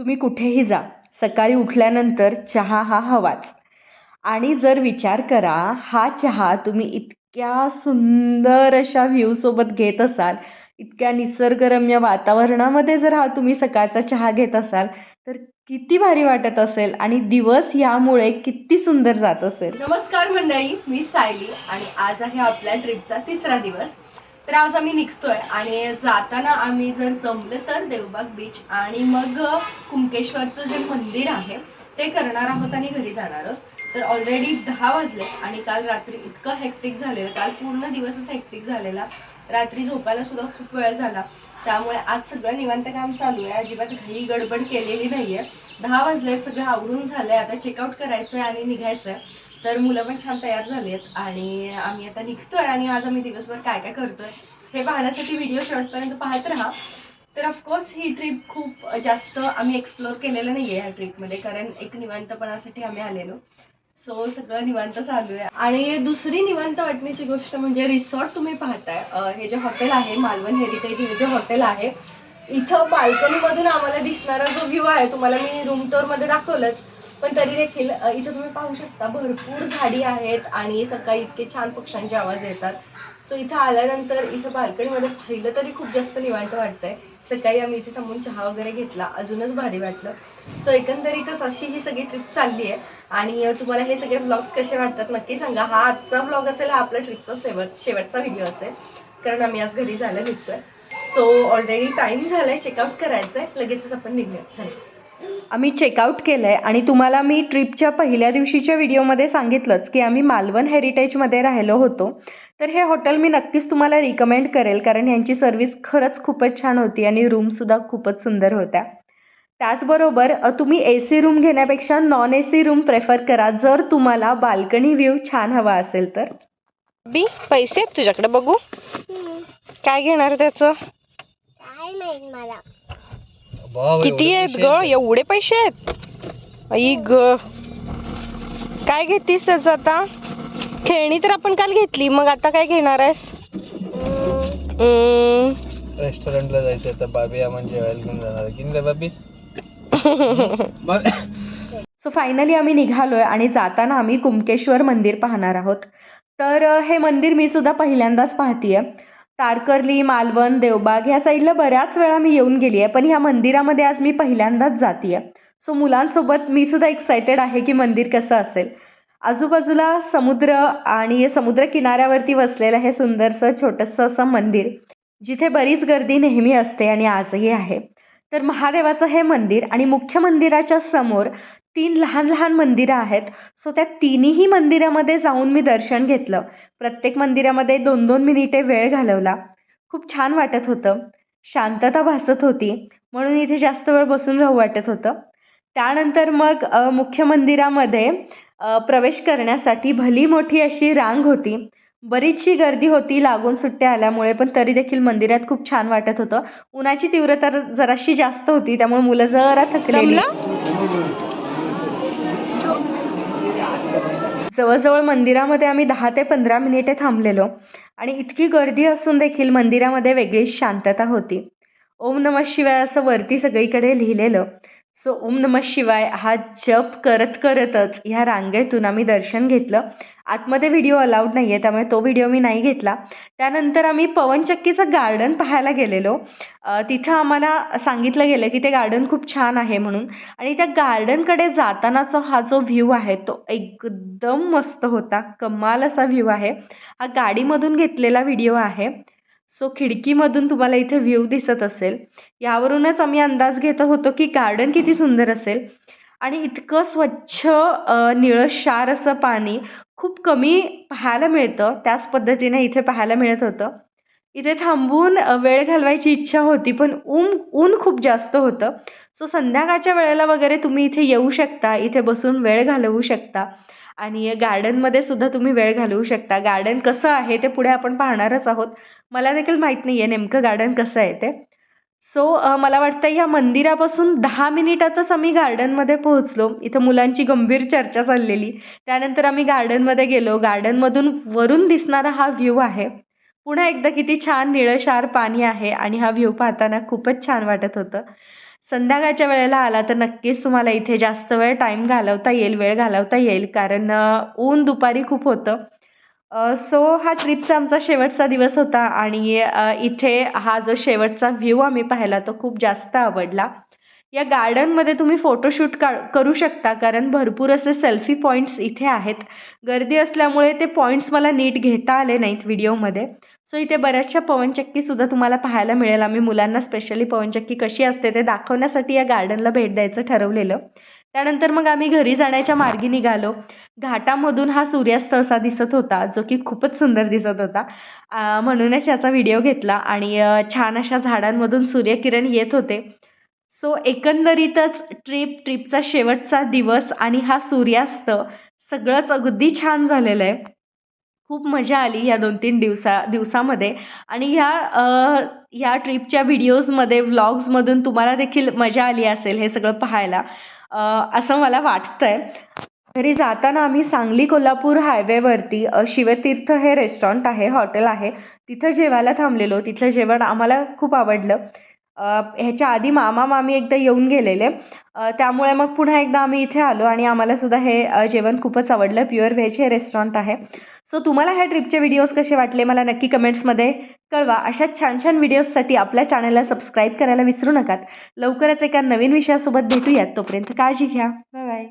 तुम्ही कुठेही जा. सकाळी उठल्यानंतर चहा हा हवाच. आणि जर विचार करा हा चहा तुम्ही इतक्या सुंदर अशा व्ह्यूसोबत घेत असाल इतक्या निसर्गरम्य वातावरणामध्ये जर हा तुम्ही सकाळचा चहा घेत असाल तर किती भारी वाटत असेल आणि दिवस यामुळे किती सुंदर जात असेल. नमस्कार मंडळी मी सायली आणि आज आहे आपल्या ट्रिपचा तिसरा दिवस. तर आज आम्ही निघतोय आणि जाताना आम्ही जर जमलं तर देवबाग बीच आणि मग कुंकेश्वरचं जे मंदिर आहे ते करणार आहोत आणि घरी जाणार आहोत. तर ऑलरेडी दहा वाजले आणि काल रात्री इतकं हेक्टिक झालेलं काल पूर्ण दिवसच हेक्टिक झालेला. रात्री झोपायला सुद्धा खूप वेळ झाला. त्यामुळे आज सगळं निवांत काम चालू आहे. अजिबात घाई गडबड केलेली नाही आहे दहा वाजले सगळं आवरून झालंय. आता चेकआउट करायचं आहे आणि निघायचं आहे तर मुलं पण छान तयार झाली आहेत आणि आम्ही आता निघतोय आणि आज आम्ही दिवसभर काय काय करतोय हे पाहण्यासाठी व्हिडिओ शेवटपर्यंत पाहत राहा. तर ऑफकोर्स ही ट्रिप खूप जास्त आम्ही एक्सप्लोअर केलेलं नाही आहे ह्या ट्रिपमध्ये कारण एक निवांतपणासाठी आम्ही आलेलो. सो सगळं निवांत चालू आहे. आणि दुसरी निवांत वाटण्याची गोष्ट म्हणजे रिसॉर्ट तुम्ही पाहताय. हे जे हॉटेल आहे मालवण हेरिटेज हे जे हॉटेल आहे इथं बाल्कनीमधून आम्हाला दिसणारा जो व्ह्यू आहे तुम्हाला मी रूम टूरमध्ये दाखवलंच. पण तरी देखील इथं तुम्ही पाहू शकता भरपूर झाडी आहेत आणि सकाळी इतके छान पक्ष्यांचे आवाज येतात. सो इथं आल्यानंतर इथं बाल्कनीमध्ये पाहिलं तरी खूप जास्त निवांत वाटतंय. सकाळी आम्ही इथे थांबून चहा वगैरे घेतला अजूनच भारी वाटलं. सो एकंदरीतच अशी ही सगळी ट्रिप चालली आहे. आणि तुम्हाला हे सगळे ब्लॉग्स कसे वाटतात नक्की सांगा. हा आजचा ब्लॉग असेल हा आपल्या ट्रिपचा शेवट शेवटचा व्हिडिओ असेल. कारण आम्ही आज घरी जायला निघतोय. सो ऑलरेडी टाईम झालाय चेकआउट करायचंय. लगेचच आपण निघूया चला. आम्ही चेकआउट केलं आहे आणि तुम्हाला मी ट्रिपच्या पहिल्या दिवशीच्या व्हिडिओमध्ये सांगितलंच की आम्ही मालवण हेरिटेजमध्ये राहिलो होतो. तर हे हॉटेल मी नक्कीच तुम्हाला रिकमेंड करेल कारण यांची सर्विस खरंच खूपच छान होती आणि रूमसुद्धा खूपच सुंदर होत्या. त्याचबरोबर अ, तुम्ही ए सी रूम घेण्यापेक्षा non A C room prefer करा जर तुम्हाला बाल्कनी व्ह्यू छान हवा असेल तर. बी पैसे आहेत तुझ्याकडे बघू. काय घेणार त्याचं? काय माहीत मला. किती आहेत ग? एवढे पैसे आहेत? आई ग. काय घेतीस त्याचं आता? खेळणी तर आपण काल घेतली मग आता काय घेणार आहेस? हम्म, रेस्टॉरंटला जायचं तर बाबी आम्हाला जेवायला घेऊन जाणार की रे बाबी? सो फायनली आम्ही निघालो आहे आणि जाताना आम्ही कुमकेश्वर मंदिर पाहणार आहोत. तर हे मंदिर मी सुद्धा पहिल्यांदाच पाहते आहे तारकर्ली मालवण देवबाग ह्या साईडला बऱ्याच वेळा मी येऊन गेली आहे पण ह्या मंदिरामध्ये आज मी पहिल्यांदाच जाते आहे सो मुलांसोबत मी सुद्धा एक्सायटेड आहे की मंदिर कसं असेल. आजूबाजूला समुद्र आणि समुद्र किनाऱ्यावरती वसलेलं हे सुंदरसं छोटंसं असं मंदिर जिथे बरीच गर्दी नेहमी असते आणि आजही आहे. तर महादेवाचं हे मंदिर आणि मुख्य मंदिराच्या समोर तीन लहान लहान मंदिरं आहेत. सो त्या तिन्ही मंदिरामध्ये जाऊन मी दर्शन घेतलं. प्रत्येक मंदिरामध्ये दोन दोन मिनिटे वेळ घालवला. खूप छान वाटत होतं. शांतता भासत होती. म्हणून इथे जास्त वेळ बसून राहू वाटत होतं. त्यानंतर मग मुख्य मंदिरामध्ये प्रवेश करण्यासाठी भली मोठी अशी रांग होती. बरीचशी गर्दी होती. लागून सुट्ट्या आल्यामुळे पण तरी देखील मंदिरात खूप छान वाटत होतं. उन्हाची तीव्रता जराशी जास्त होती. त्यामुळे मुलं जरा थकलेली. जवळजवळ मंदिरामध्ये आम्ही दहा ते पंधरा मिनिटे थांबलेलो. आणि इतकी गर्दी असून देखील मंदिरामध्ये वेगळीच शांतता होती. ओम नमः शिवाय असं वरती सगळीकडे लिहिलेलं सो ओम नमः शिवाय हा जप करत करतच ह्या रांगेतून आम्ही दर्शन घेतलं. आतमध्ये व्हिडिओ अलाउड नाही आहे त्यामुळे तो व्हिडिओ मी नाही घेतला. त्यानंतर आम्ही पवनचक्कीचं गार्डन पाहायला गेलेलो. तिथं आम्हाला सांगितलं गेलं की ते गार्डन खूप छान आहे म्हणून. आणि त्या गार्डनकडे जातानाचा हा जो व्ह्यू आहे तो एकदम मस्त होता. कमाल असा व्ह्यू आहे. हा गाडीमधून घेतलेला व्हिडिओ आहे. सो खिडकीमधून तुम्हाला इथे व्ह्यू दिसत असेल. यावरूनच आम्ही अंदाज घेत होतो की गार्डन किती सुंदर असेल. आणि इतकं स्वच्छ निळं निळशार असं पाणी खूप कमी पाहायला मिळतं. त्याच पद्धतीने इथे पाहायला मिळत होतं. इथे थांबून वेळ घालवायची इच्छा होती पण ऊन ऊन खूप जास्त होतं. सो संध्याकाळच्या वेळेला वगैरे तुम्ही इथे येऊ शकता. इथे बसून वेळ घालवू शकता. आणि गार्डनमध्ये सुद्धा तुम्ही वेळ घालवू शकता. गार्डन कसं आहे ते पुढे आपण पाहणारच आहोत. मला देखील माहीत नाही आहे नेमकं गार्डन कसं आहे ते. सो मला वाटतं या मंदिरापासून दहा मिनिटातच आम्ही गार्डनमध्ये पोहोचलो. इथं मुलांची गंभीर चर्चा चाललेली. त्यानंतर आम्ही गार्डनमध्ये गेलो. गार्डनमधून वरून दिसणारा हा व्ह्यू आहे. पुन्हा एकदा किती छान निळशार पाणी आहे आणि हा व्ह्यू पाहताना खूपच छान वाटत होतं. संध्याकाळच्या वेळेला आला तर नक्कीच तुम्हाला इथे जास्त वेळ टाईम घालवता येईल वेळ घालवता येईल. कारण ऊन दुपारी खूप होतं. सो हा ट्रिपचा आमचा शेवटचा दिवस होता आणि इथे हा जो शेवटचा व्ह्यू आम्ही पाहिला तो खूप जास्त आवडला. या गार्डनमध्ये तुम्ही फोटोशूट का करू शकता कारण भरपूर असे सेल्फी पॉईंट्स इथे आहेत. गर्दी असल्यामुळे ते पॉईंट्स मला नीट घेता आले नाहीत व्हिडिओमध्ये सो इथे बऱ्याचशा पवनचक्कीसुद्धा तुम्हाला पाहायला मिळेल. आम्ही मुलांना स्पेशली पवनचक्की कशी असते ते दाखवण्यासाठी या गार्डनला भेट द्यायचं ठरवलेलं. त्यानंतर मग आम्ही घरी जाण्याच्या मार्गी निघालो. घाटामधून हा सूर्यास्त असा दिसत होता जो की खूपच सुंदर दिसत होता. म्हणूनच याचा व्हिडिओ घेतला आणि छान अशा झाडांमधून सूर्यकिरण येत होते. सो एकंदरीतच ट्रिप ट्रिपचा शेवटचा दिवस आणि हा सूर्यास्त सगळंच अगदी छान झालेलं आहे. खूप मजा आली ह्या दोन तीन दिवसा दिवसामध्ये. आणि ह्या ह्या ट्रिपच्या व्हिडिओजमध्ये व्लॉग्समधून तुम्हाला देखील मजा आली असेल हे सगळं पाहायला. असं मला वाटतं आहे घरी जाताना आम्ही सांगली कोल्हापूर हायवेवरती शिवतीर्थ हे रेस्टॉरंट आहे हॉटेल आहे. तिथं जेवायला थांबलेलो. तिथलं जेवण आम्हाला खूप आवडलं. ह्याच्या आधी मामा मामी एकदा येऊन गेलेले. त्यामुळे मग पुन्हा एकदा आम्ही इथे आलो आणि आम्हालासुद्धा हे जेवण खूपच आवडलं. प्युअर व्हेज हे रेस्टॉरंट आहे. सो तुम्हाला ह्या ट्रिपचे व्हिडिओज कसे वाटले मला नक्की कमेंट्समध्ये कळवा. अशा छान छान व्हिडिओजसाठी आपल्या चॅनलला सबस्क्राईब करायला विसरू नकात. लवकरच एका नवीन विषयासोबत भेटूयात. तोपर्यंत काळजी घ्या. बाय.